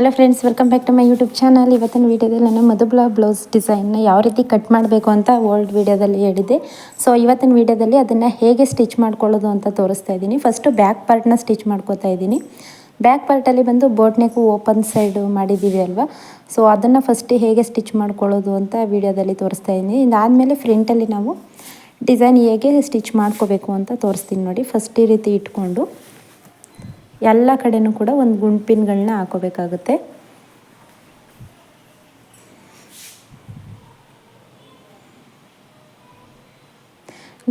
Hello friends welcome back to my YouTube channel ಇವತ್ತಿನ ವೀಡಿಯೋದಲ್ಲಿ ನಾನು ಮಧುಬ್ಲಾ ಬ್ಲೌಸ್ ಡಿಸೈನ್ನ ಯಾವ ರೀತಿ ಕಟ್ ಮಾಡಬೇಕು ಅಂತ ಓಲ್ಡ್ ವೀಡಿಯೋದಲ್ಲಿ ಹೇಳಿದ್ದೆ. ಸೊ ಇವತ್ತಿನ ವೀಡಿಯೋದಲ್ಲಿ ಅದನ್ನು ಹೇಗೆ ಸ್ಟಿಚ್ ಮಾಡ್ಕೊಳ್ಳೋದು ಅಂತ ತೋರಿಸ್ತಾ ಇದ್ದೀನಿ. ಫಸ್ಟು ಬ್ಯಾಕ್ ಪಾರ್ಟ್ನ ಸ್ಟಿಚ್ ಮಾಡ್ಕೋತಾ ಇದ್ದೀನಿ. ಬ್ಯಾಕ್ ಪಾರ್ಟಲ್ಲಿ ಬಂದು ಬೋಟ್ ನೆಕ್ಕು ಓಪನ್ ಸೈಡು ಮಾಡಿದ್ದೀವಿ ಅಲ್ವಾ? ಸೊ ಅದನ್ನು ಫಸ್ಟ್ ಹೇಗೆ ಸ್ಟಿಚ್ ಮಾಡ್ಕೊಳ್ಳೋದು ಅಂತ ವೀಡಿಯೋದಲ್ಲಿ ತೋರಿಸ್ತಾ ಇದ್ದೀನಿ. ಇದಾದಮೇಲೆ ಫ್ರಂಟಲ್ಲಿ ನಾವು ಡಿಸೈನ್ ಹೇಗೆ ಸ್ಟಿಚ್ ಮಾಡ್ಕೋಬೇಕು ಅಂತ ತೋರಿಸ್ತೀನಿ ನೋಡಿ. ಫಸ್ಟ್ ಈ ರೀತಿ ಇಟ್ಕೊಂಡು. ಎಲ್ಲ ಕಡೆನೂ ಕೂಡ ಒಂದು ಗುಂಡ್ಪಿನ್ಗಳನ್ನ ಹಾಕೋಬೇಕಾಗುತ್ತೆ.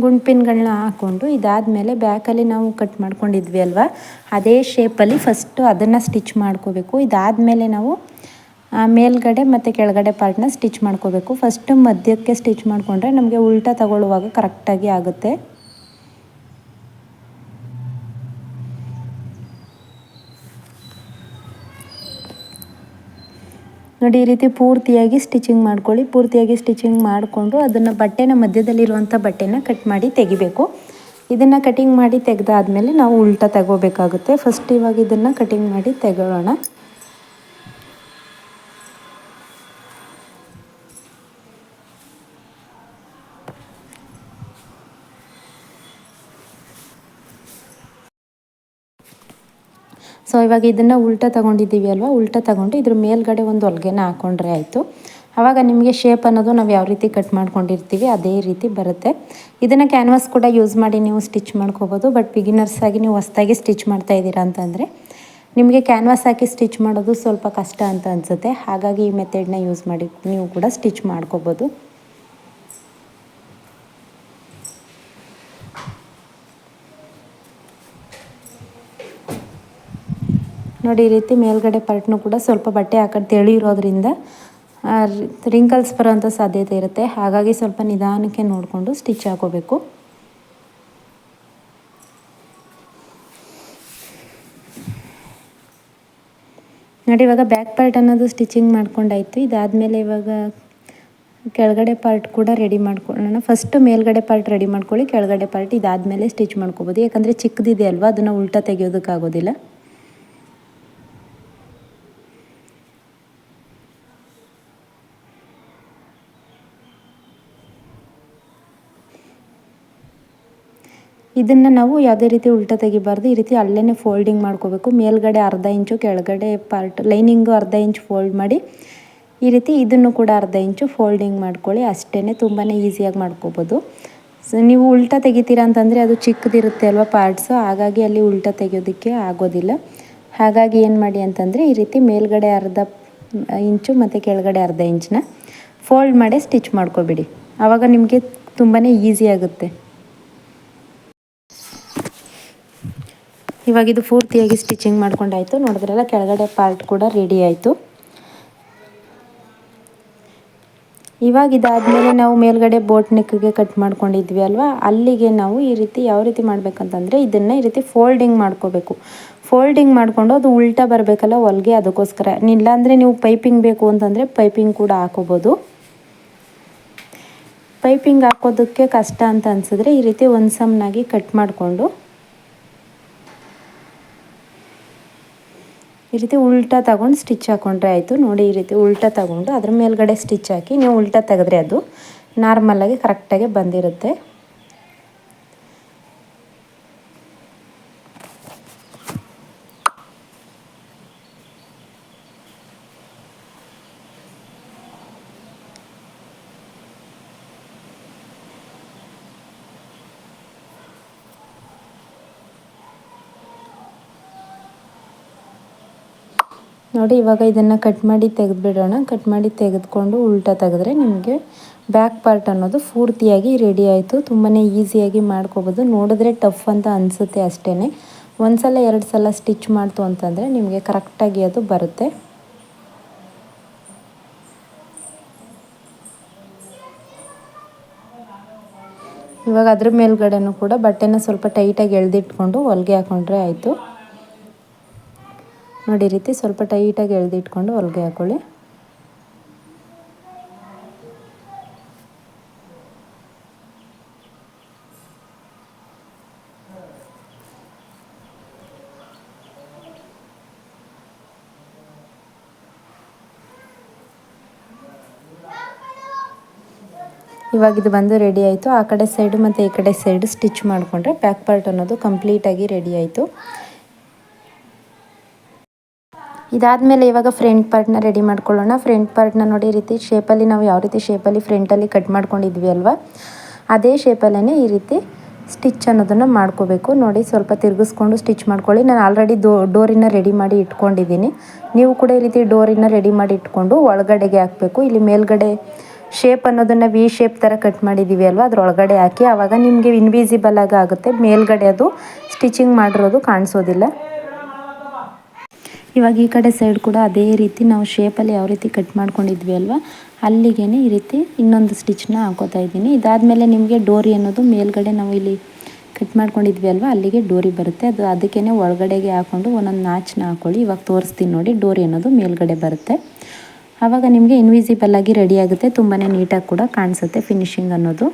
ಗುಂಡ್ಪಿನ್ಗಳನ್ನ ಹಾಕ್ಕೊಂಡು ಇದಾದಮೇಲೆ ಬ್ಯಾಕಲ್ಲಿ ನಾವು ಕಟ್ ಮಾಡ್ಕೊಂಡಿದ್ವಿ ಅಲ್ವಾ? ಅದೇ ಶೇಪಲ್ಲಿ ಫಸ್ಟು ಅದನ್ನು ಸ್ಟಿಚ್ ಮಾಡ್ಕೋಬೇಕು. ಇದಾದಮೇಲೆ ನಾವು ಮೇಲ್ಗಡೆ ಮತ್ತು ಕೆಳಗಡೆ ಪಾರ್ಟ್ನ ಸ್ಟಿಚ್ ಮಾಡ್ಕೋಬೇಕು. ಫಸ್ಟು ಮಧ್ಯಕ್ಕೆ ಸ್ಟಿಚ್ ಮಾಡಿಕೊಂಡ್ರೆ ನಮಗೆ ಉಲ್ಟಾ ತಗೊಳ್ಳುವಾಗ ಕರೆಕ್ಟಾಗಿ ಆಗುತ್ತೆ. ನೋಡಿ, ಈ ರೀತಿ ಪೂರ್ತಿಯಾಗಿ ಸ್ಟಿಚಿಂಗ್ ಮಾಡ್ಕೊಳ್ಳಿ. ಪೂರ್ತಿಯಾಗಿ ಸ್ಟಿಚಿಂಗ್ ಮಾಡಿಕೊಂಡು ಅದನ್ನು ಬಟ್ಟೆನ ಮಧ್ಯದಲ್ಲಿರುವಂಥ ಬಟ್ಟೆನ ಕಟ್ ಮಾಡಿ ತೆಗಿಬೇಕು. ಇದನ್ನು ಕಟಿಂಗ್ ಮಾಡಿ ತೆಗೆದಾದ್ಮೇಲೆ ನಾವು ಉಲ್ಟಾ ತಗೋಬೇಕಾಗುತ್ತೆ. ಫಸ್ಟ್ ಇವಾಗ ಇದನ್ನು ಕಟಿಂಗ್ ಮಾಡಿ ತೆಗೊಳ್ಳೋಣ. ಸೊ ಇವಾಗ ಇದನ್ನು ಉಲ್ಟ ತೊಗೊಂಡಿದ್ದೀವಿ ಅಲ್ವಾ? ಉಲ್ಟ ತೊಗೊಂಡು ಇದ್ರ ಮೇಲ್ಗಡೆ ಒಂದು ಹೊಲ್ಗೆನ ಹಾಕ್ಕೊಂಡ್ರೆ ಆಯಿತು. ಆವಾಗ ನಿಮಗೆ ಶೇಪ್ ಅನ್ನೋದು ನಾವು ಯಾವ ರೀತಿ ಕಟ್ ಮಾಡ್ಕೊಂಡಿರ್ತೀವಿ, ಅದೇ ರೀತಿ ಬರುತ್ತೆ. ಇದನ್ನು ಕ್ಯಾನ್ವಾಸ್ ಕೂಡ ಯೂಸ್ ಮಾಡಿ ನೀವು ಸ್ಟಿಚ್ ಮಾಡ್ಕೋಬೋದು ಬಟ್ ಬಿಗಿನರ್ಸ್ ಆಗಿ ನೀವು ಹೊಸ್ದಾಗಿ ಸ್ಟಿಚ್ ಮಾಡ್ತಾ ಇದ್ದೀರಾ ಅಂತಂದರೆ, ನಿಮಗೆ ಕ್ಯಾನ್ವಾಸ್ ಹಾಕಿ ಸ್ಟಿಚ್ ಮಾಡೋದು ಸ್ವಲ್ಪ ಕಷ್ಟ ಅಂತ ಅನಿಸುತ್ತೆ. ಹಾಗಾಗಿ ಈ ಮೆಥಡ್ನ ಯೂಸ್ ಮಾಡಿ ನೀವು ಕೂಡ ಸ್ಟಿಚ್ ಮಾಡ್ಕೋಬೋದು. ನೋಡಿ, ಈ ರೀತಿ ಮೇಲ್ಗಡೆ ಪಾರ್ಟ್ನು ಕೂಡ ಸ್ವಲ್ಪ ಬಟ್ಟೆ ಹಾಕೊಂಡು ತೆಳಿ ಇರೋದ್ರಿಂದ ರಿಂಕಲ್ಸ್ ಬರೋವಂಥ ಸಾಧ್ಯತೆ ಇರುತ್ತೆ. ಹಾಗಾಗಿ ಸ್ವಲ್ಪ ನಿಧಾನಕ್ಕೆ ನೋಡಿಕೊಂಡು ಸ್ಟಿಚ್ ಹಾಕೋಬೇಕು. ನೋಡಿ, ಇವಾಗ ಬ್ಯಾಕ್ ಪಾರ್ಟ್ ಅನ್ನೋದು ಸ್ಟಿಚಿಂಗ್ ಮಾಡ್ಕೊಂಡಾಯ್ತು. ಇದಾದಮೇಲೆ ಇವಾಗ ಕೆಳಗಡೆ ಪಾರ್ಟ್ ಕೂಡ ರೆಡಿ ಮಾಡ್ಕೊಳ್ಳೋಣ. ಫಸ್ಟ್ ಮೇಲ್ಗಡೆ ಪಾರ್ಟ್ ರೆಡಿ ಮಾಡ್ಕೊಳ್ಳಿ, ಕೆಳಗಡೆ ಪಾರ್ಟ್ ಇದಾದಮೇಲೆ ಸ್ಟಿಚ್ ಮಾಡ್ಕೋಬೋದು. ಯಾಕಂದರೆ ಚಿಕ್ಕದಿದೆ ಅಲ್ವಾ, ಅದನ್ನು ಉಲ್ಟಾ ತೆಗೆಯೋದಕ್ಕಾಗೋದಿಲ್ಲ. ಇದನ್ನು ನಾವು ಯಾವುದೇ ರೀತಿ ಉಲ್ಟಾ ತೆಗಿಬಾರ್ದು, ಈ ರೀತಿ ಅಲ್ಲೇ ಫೋಲ್ಡಿಂಗ್ ಮಾಡ್ಕೋಬೇಕು. ಮೇಲ್ಗಡೆ ಅರ್ಧ ಇಂಚು, ಕೆಳಗಡೆ ಪಾರ್ಟ್ ಲೈನಿಂಗು ಅರ್ಧ ಇಂಚು ಫೋಲ್ಡ್ ಮಾಡಿ, ಈ ರೀತಿ ಇದನ್ನು ಕೂಡ ಅರ್ಧ ಇಂಚು ಫೋಲ್ಡಿಂಗ್ ಮಾಡ್ಕೊಳ್ಳಿ. ಅಷ್ಟೇ ತುಂಬಾ ಈಸಿಯಾಗಿ ಮಾಡ್ಕೋಬೋದು. ಸೊ, ನೀವು ಉಲ್ಟಾ ತೆಗಿತೀರಾ ಅಂತಂದರೆ ಅದು ಚಿಕ್ಕದಿರುತ್ತೆ ಅಲ್ವಾ ಪಾರ್ಟ್ಸು ಹಾಗಾಗಿ ಅಲ್ಲಿ ಉಲ್ಟಾ ತೆಗೆಯೋದಕ್ಕೆ ಆಗೋದಿಲ್ಲ. ಹಾಗಾಗಿ ಏನು ಮಾಡಿ ಅಂತಂದರೆ ಈ ರೀತಿ ಮೇಲ್ಗಡೆ ಅರ್ಧ ಇಂಚು ಮತ್ತು ಕೆಳಗಡೆ ಅರ್ಧ ಇಂಚನ್ನ ಫೋಲ್ಡ್ ಮಾಡಿ ಸ್ಟಿಚ್ ಮಾಡ್ಕೋಬಿಡಿ. ಆವಾಗ ನಿಮಗೆ ತುಂಬಾ ಈಸಿ ಆಗುತ್ತೆ. ಇವಾಗ ಇದು ಪೂರ್ತಿಯಾಗಿ ಸ್ಟಿಚಿಂಗ್ ಮಾಡ್ಕೊಂಡಾಯಿತು. ನೋಡಿದ್ರಲ್ಲ, ಕೆಳಗಡೆ ಪಾರ್ಟ್ ಕೂಡ ರೆಡಿ ಆಯಿತು. ಇವಾಗ ಇದಾದಮೇಲೆ ನಾವು ಮೇಲ್ಗಡೆ ಬೋಟ್ ನೆಕ್ಗೆ ಕಟ್ ಮಾಡ್ಕೊಂಡಿದ್ವಿ ಅಲ್ವಾ? ಅಲ್ಲಿಗೆ ನಾವು ಈ ರೀತಿ ಯಾವ ರೀತಿ ಮಾಡಬೇಕಂತಂದರೆ, ಇದನ್ನು ಈ ರೀತಿ ಫೋಲ್ಡಿಂಗ್ ಮಾಡ್ಕೋಬೇಕು. ಫೋಲ್ಡಿಂಗ್ ಮಾಡಿಕೊಂಡು ಅದು ಉಲ್ಟಾ ಬರಬೇಕಲ್ಲ ಹೊಲ್ಗೆ, ಅದಕ್ಕೋಸ್ಕರ. ಇಲ್ಲಾಂದರೆ ನೀವು ಪೈಪಿಂಗ್ ಬೇಕು ಅಂತಂದರೆ ಪೈಪಿಂಗ್ ಕೂಡ ಹಾಕೋಬೋದು. ಪೈಪಿಂಗ್ ಹಾಕೋದಕ್ಕೆ ಕಷ್ಟ ಅಂತ ಅನಿಸಿದ್ರೆ ಈ ರೀತಿ ಒಂದು ಸಮನಾಗಿ ಕಟ್ ಮಾಡಿಕೊಂಡು ಈ ರೀತಿ ಉಲ್ಟಾ ತಗೊಂಡು ಸ್ಟಿಚ್ ಹಾಕೊಂಡ್ರೆ ಆಯಿತು. ನೋಡಿ ಈ ರೀತಿ ಉಲ್ಟಾ ತಗೊಂಡು ಅದ್ರ ಮೇಲ್ಗಡೆ ಸ್ಟಿಚ್ ಹಾಕಿ, ನೀವು ಉಲ್ಟಾ ತೆಗೆದ್ರೆ ಅದು ನಾರ್ಮಲಾಗಿ ಕರೆಕ್ಟಾಗಿ ಬಂದಿರುತ್ತೆ. ನೋಡಿ, ಇವಾಗ ಇದನ್ನು ಕಟ್ ಮಾಡಿ ತೆಗೆದುಬಿಡೋಣ. ಕಟ್ ಮಾಡಿ ತೆಗೆದುಕೊಂಡು ಉಲ್ಟಾ ತೆಗೆದ್ರೆ ನಿಮಗೆ ಬ್ಯಾಕ್ ಪಾರ್ಟ್ ಅನ್ನೋದು ಪೂರ್ತಿಯಾಗಿ ರೆಡಿ ಆಯಿತು. ತುಂಬಾ ಈಸಿಯಾಗಿ ಮಾಡ್ಕೋಬೋದು. ನೋಡಿದ್ರೆ ಟಫ್ ಅಂತ ಅನಿಸುತ್ತೆ ಅಷ್ಟೇ ಒಂದು ಸಲ ಎರಡು ಸಲ ಸ್ಟಿಚ್ ಮಾಡ್ತು ಅಂತಂದರೆ ನಿಮಗೆ ಕರೆಕ್ಟಾಗಿ ಅದು ಬರುತ್ತೆ. ಇವಾಗ ಅದ್ರ ಮೇಲ್ಗಡೆನೂ ಕೂಡ ಬಟ್ಟೆನ ಸ್ವಲ್ಪ ಟೈಟಾಗಿ ಎಳೆದಿಟ್ಕೊಂಡು ಹೊಲಿಗೆ ಹಾಕೊಂಡ್ರೆ ಆಯಿತು. ನೋಡಿ ರೀತಿ ಸ್ವಲ್ಪ ಟೈಟಾಗಿ ಎಳೆದಿಟ್ಕೊಂಡು ಹೊಲಿಗೆ ಹಾಕೊಳ್ಳಿ. ಇವಾಗ ಇದು ಬಂದು ರೆಡಿ ಆಯಿತು. ಆ ಕಡೆ ಸೈಡು ಮತ್ತು ಈ ಕಡೆ ಸೈಡು ಸ್ಟಿಚ್ ಮಾಡಿಕೊಂಡ್ರೆ ಬ್ಯಾಕ್ ಪಾರ್ಟ್ ಅನ್ನೋದು ಕಂಪ್ಲೀಟಾಗಿ ರೆಡಿ ಆಯಿತು. ಇದಾದಮೇಲೆ ಇವಾಗ ಫ್ರಂಟ್ ಪಾರ್ಟ್ನ ರೆಡಿ ಮಾಡ್ಕೊಳ್ಳೋಣ. ಫ್ರಂಟ್ ಪಾರ್ಟ್ನ ನೋಡಿ ಈ ರೀತಿ ಶೇಪಲ್ಲಿ ನಾವು ಯಾವ ರೀತಿ ಶೇಪಲ್ಲಿ ಫ್ರಂಟಲ್ಲಿ ಕಟ್ ಮಾಡ್ಕೊಂಡಿದ್ವಿ ಅಲ್ವಾ? ಅದೇ ಶೇಪಲ್ಲೇ ಈ ರೀತಿ ಸ್ಟಿಚ್ ಅನ್ನೋದನ್ನು ಮಾಡ್ಕೋಬೇಕು. ನೋಡಿ ಸ್ವಲ್ಪ ತಿರುಗಿಸ್ಕೊಂಡು ಸ್ಟಿಚ್ ಮಾಡ್ಕೊಳ್ಳಿ. ನಾನು ಆಲ್ರೆಡಿ ದೋ ಡೋರಿನ ರೆಡಿ ಮಾಡಿ ಇಟ್ಕೊಂಡಿದ್ದೀನಿ. ನೀವು ಕೂಡ ಈ ರೀತಿ ಡೋರಿನ ರೆಡಿ ಮಾಡಿ ಇಟ್ಕೊಂಡು ಒಳಗಡೆಗೆ ಹಾಕಬೇಕು. ಇಲ್ಲಿ ಮೇಲ್ಗಡೆ ಶೇಪ್ ಅನ್ನೋದನ್ನು ವಿ ಶೇಪ್ ಥರ ಕಟ್ ಮಾಡಿದ್ದೀವಿ ಅಲ್ವಾ? ಅದ್ರ ಒಳಗಡೆ ಹಾಕಿ. ಆವಾಗ ನಿಮಗೆ ಇನ್ವಿಸಿಬಲ್ ಆಗಿ ಆಗುತ್ತೆ. ಮೇಲ್ಗಡೆ ಅದು ಸ್ಟಿಚಿಂಗ್ ಮಾಡಿರೋದು ಕಾಣಿಸೋದಿಲ್ಲ. ಇವಾಗ ಈ ಕಡೆ ಸೈಡ್ ಕೂಡ ಅದೇ ರೀತಿ ನಾವು ಶೇಪಲ್ಲಿ ಯಾವ ರೀತಿ ಕಟ್ ಮಾಡ್ಕೊಂಡಿದ್ವಿ ಅಲ್ವಾ? ಅಲ್ಲಿಗೆ ಈ ರೀತಿ ಇನ್ನೊಂದು ಸ್ಟಿಚ್ನ ಹಾಕೋತಾ ಇದ್ದೀನಿ. ಇದಾದಮೇಲೆ ನಿಮಗೆ ಡೋರಿ ಅನ್ನೋದು ಮೇಲ್ಗಡೆ ನಾವು ಇಲ್ಲಿ ಕಟ್ ಮಾಡ್ಕೊಂಡಿದ್ವಿ ಅಲ್ವಾ? ಅಲ್ಲಿಗೆ ಡೋರಿ ಬರುತ್ತೆ. ಅದು ಅದಕ್ಕೇ ಒಳಗಡೆಗೆ ಹಾಕ್ಕೊಂಡು ಒಂದೊಂದು ನಾಚನ್ನ ಹಾಕ್ಕೊಳ್ಳಿ ಇವಾಗ ತೋರಿಸ್ತೀನಿ ನೋಡಿ ಡೋರಿ ಅನ್ನೋದು ಮೇಲ್ಗಡೆ ಬರುತ್ತೆ. ಆವಾಗ ನಿಮಗೆ ಇನ್ವಿಸಿಬಲ್ ಆಗಿ ರೆಡಿ ಆಗುತ್ತೆ. ತುಂಬಾ ನೀಟಾಗಿ ಕೂಡ ಕಾಣಿಸುತ್ತೆ ಫಿನಿಶಿಂಗ್ ಅನ್ನೋದು.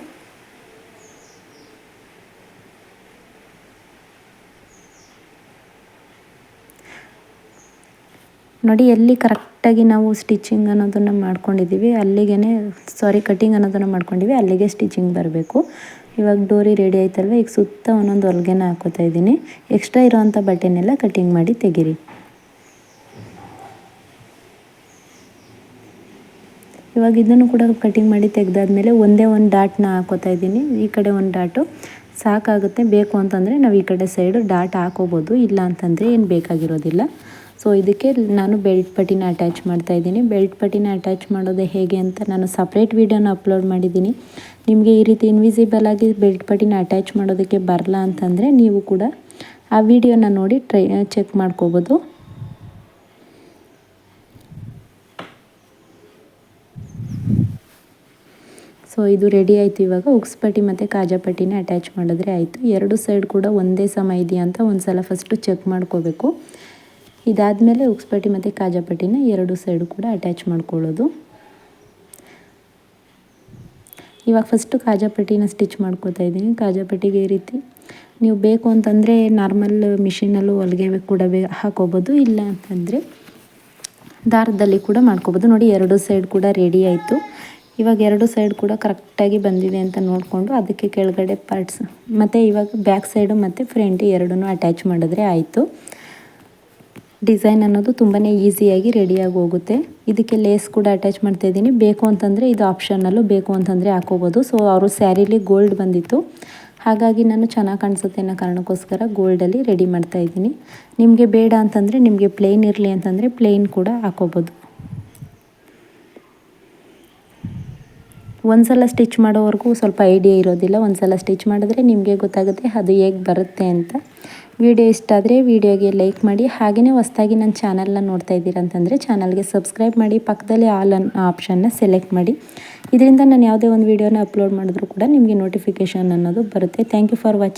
ನೋಡಿ, ಎಲ್ಲಿ ಕರೆಕ್ಟಾಗಿ ನಾವು ಸ್ಟಿಚಿಂಗ್ ಅನ್ನೋದನ್ನು ಮಾಡ್ಕೊಂಡಿದ್ದೀವಿ ಅಲ್ಲಿಗೆ ಸಾರಿ ಕಟಿಂಗ್ ಅನ್ನೋದನ್ನು ಮಾಡ್ಕೊಂಡಿವಿ, ಅಲ್ಲಿಗೆ ಸ್ಟಿಚಿಂಗ್ ಬರಬೇಕು. ಇವಾಗ ಡೋರಿ ರೆಡಿ ಆಯ್ತಲ್ವ? ಈಗ ಸುತ್ತ ಒಂದೊಂದು ಹೊಲ್ಗೆನ ಹಾಕೋತಾ ಇದ್ದೀನಿ. ಎಕ್ಸ್ಟ್ರಾ ಇರೋವಂಥ ಬಟ್ಟೆನೆಲ್ಲ ಕಟಿಂಗ್ ಮಾಡಿ ತೆಗೀರಿ. ಇವಾಗ ಇದನ್ನು ಕೂಡ ಕಟಿಂಗ್ ಮಾಡಿ ತೆಗೆದಾದ್ಮೇಲೆ ಒಂದೇ ಒಂದು ಡಾಟ್ನ ಹಾಕೋತಾ ಇದ್ದೀನಿ. ಈ ಕಡೆ ಒಂದು ಡಾಟು ಸಾಕಾಗುತ್ತೆ. ಬೇಕು ಅಂತಂದರೆ ನಾವು ಈ ಕಡೆ ಸೈಡು ಡಾಟ್ ಹಾಕೋಬೋದು. ಇಲ್ಲ ಅಂತಂದರೆ ಏನು ಬೇಕಾಗಿರೋದಿಲ್ಲ. ಸೊ ಇದಕ್ಕೆ ನಾನು ಬೆಲ್ಟ್ ಪಟ್ಟಿನ ಅಟ್ಯಾಚ್ ಮಾಡ್ತಾ ಇದ್ದೀನಿ. ಬೆಲ್ಟ್ ಪಟ್ಟಿನ ಅಟ್ಯಾಚ್ ಮಾಡೋದು ಹೇಗೆ ಅಂತ ನಾನು ಸಪ್ರೇಟ್ ವೀಡಿಯೋನ ಅಪ್ಲೋಡ್ ಮಾಡಿದ್ದೀನಿ. ನಿಮಗೆ ಈ ರೀತಿ ಇನ್ವಿಸಿಬಲ್ ಆಗಿ ಬೆಲ್ಟ್ ಪಟ್ಟಿನ ಅಟ್ಯಾಚ್ ಮಾಡೋದಕ್ಕೆ ಬರಲ್ಲ ಅಂತಂದರೆ ನೀವು ಕೂಡ ಆ ವಿಡಿಯೋನ ನೋಡಿ ಟ್ರೈ ಚೆಕ್ ಮಾಡ್ಕೋಬೋದು. ಸೊ ಇದು ರೆಡಿ ಆಯಿತು ಇವಾಗ. ಉಕ್ಸ್ಪಟ್ಟಿ ಮತ್ತು ಕಾಜಾಪಟ್ಟಿನ ಅಟ್ಯಾಚ್ ಮಾಡಿದ್ರೆ ಆಯಿತು. ಎರಡು ಸೈಡ್ ಕೂಡ ಒಂದೇ ಸಮ ಇದೆಯಾ ಅಂತ ಒಂದು ಸಲ ಫಸ್ಟು ಚೆಕ್ ಮಾಡ್ಕೋಬೇಕು. ಇದಾದಮೇಲೆ ಉಕ್ಸ್ಪಟ್ಟಿ ಮತ್ತು ಕಾಜಾಪಟ್ಟಿನ ಎರಡು ಸೈಡು ಕೂಡ ಅಟ್ಯಾಚ್ ಮಾಡ್ಕೊಳ್ಳೋದು. ಇವಾಗ ಫಸ್ಟು ಕಾಜಾಪಟ್ಟಿನ ಸ್ಟಿಚ್ ಮಾಡ್ಕೋತಾ ಇದ್ದೀನಿ. ಕಾಜಾಪಟ್ಟಿಗೆ ಈ ರೀತಿ ನೀವು ಬೇಕು ಅಂತಂದರೆ ನಾರ್ಮಲ್ ಮಿಷಿನಲ್ಲೂ ಹೊಲಿಗೆ ಕೂಡ ಬೇ ಹಾಕೋಬೋದು, ಇಲ್ಲ ಅಂತಂದರೆ ದಾರದಲ್ಲಿ ಕೂಡ ಮಾಡ್ಕೋಬೋದು. ನೋಡಿ ಎರಡು ಸೈಡ್ ಕೂಡ ರೆಡಿ ಆಯಿತು. ಇವಾಗ ಎರಡು ಸೈಡ್ ಕೂಡ ಕರೆಕ್ಟಾಗಿ ಬಂದಿದೆ ಅಂತ ನೋಡಿಕೊಂಡು ಅದಕ್ಕೆ ಕೆಳಗಡೆ ಪಾರ್ಟ್ಸ್ ಮತ್ತು ಇವಾಗ ಬ್ಯಾಕ್ ಸೈಡು ಮತ್ತು ಫ್ರಂಟ್ ಎರಡೂ ಅಟ್ಯಾಚ್ ಮಾಡಿದ್ರೆ ಆಯಿತು. ಡಿಸೈನ್ ಅನ್ನೋದು ತುಂಬಾ ಈಸಿಯಾಗಿ ರೆಡಿಯಾಗಿ ಹೋಗುತ್ತೆ. ಇದಕ್ಕೆ ಲೇಸ್ ಕೂಡ ಅಟ್ಯಾಚ್ ಮಾಡ್ತಾ ಇದ್ದೀನಿ. ಬೇಕು ಅಂತಂದರೆ ಇದು ಆಪ್ಷನ್ನಲ್ಲೂ ಬೇಕು ಅಂತಂದರೆ ಹಾಕೋಬೋದು. ಸೊ ಅವರು ಸ್ಯಾರಿಲಿ ಗೋಲ್ಡ್ ಬಂದಿತ್ತು. ಹಾಗಾಗಿ ನಾನು ಚೆನ್ನಾಗಿ ಕಾಣಿಸುತ್ತೆ ಅನ್ನೋ ಕಾರಣಕ್ಕೋಸ್ಕರ ಗೋಲ್ಡಲ್ಲಿ ರೆಡಿ ಮಾಡ್ತಾ ಇದ್ದೀನಿ. ನಿಮಗೆ ಬೇಡ ಅಂತಂದರೆ ನಿಮಗೆ ಪ್ಲೇನ್ ಇರಲಿ ಅಂತಂದರೆ ಪ್ಲೇನ್ ಕೂಡ ಹಾಕೋಬೋದು. ಒಂದು ಸಲ ಸ್ಟಿಚ್ ಮಾಡೋವರೆಗೂ ಸ್ವಲ್ಪ ಐಡಿಯಾ ಇರೋದಿಲ್ಲ. ಒಂದು ಸಲ ಸ್ಟಿಚ್ ಮಾಡಿದ್ರೆ ನಿಮಗೆ ಗೊತ್ತಾಗುತ್ತೆ ಅದು ಹೇಗೆ ಬರುತ್ತೆ ಅಂತ. ವಿಡಿಯೋ ಇಷ್ಟ ಆದರೆ ವಿಡಿಯೋಗೆ ಲೈಕ್ ಮಾಡಿ. ಹಾಗೆಯೇ ಹೊಸ್ದಾಗಿ ನನ್ನ ಚಾನಲ್ನ ನೋಡ್ತಾ ಇದ್ದೀರಾ ಅಂತಂದರೆ ಚಾನಲ್ಗೆ ಸಬ್ಸ್ಕ್ರೈಬ್ ಮಾಡಿ. ಪಕ್ಕದಲ್ಲಿ ಆಲ್ ಅನ್ ಆಪ್ಷನ್ನ ಸೆಲೆಕ್ಟ್ ಮಾಡಿ. ಇದರಿಂದ ನಾನು ಯಾವುದೇ ಒಂದು ವೀಡಿಯೋನ ಅಪ್ಲೋಡ್ ಮಾಡಿದ್ರೂ ಕೂಡ ನಿಮಗೆ ನೋಟಿಫಿಕೇಷನ್ ಅನ್ನೋದು ಬರುತ್ತೆ. Thank you for watching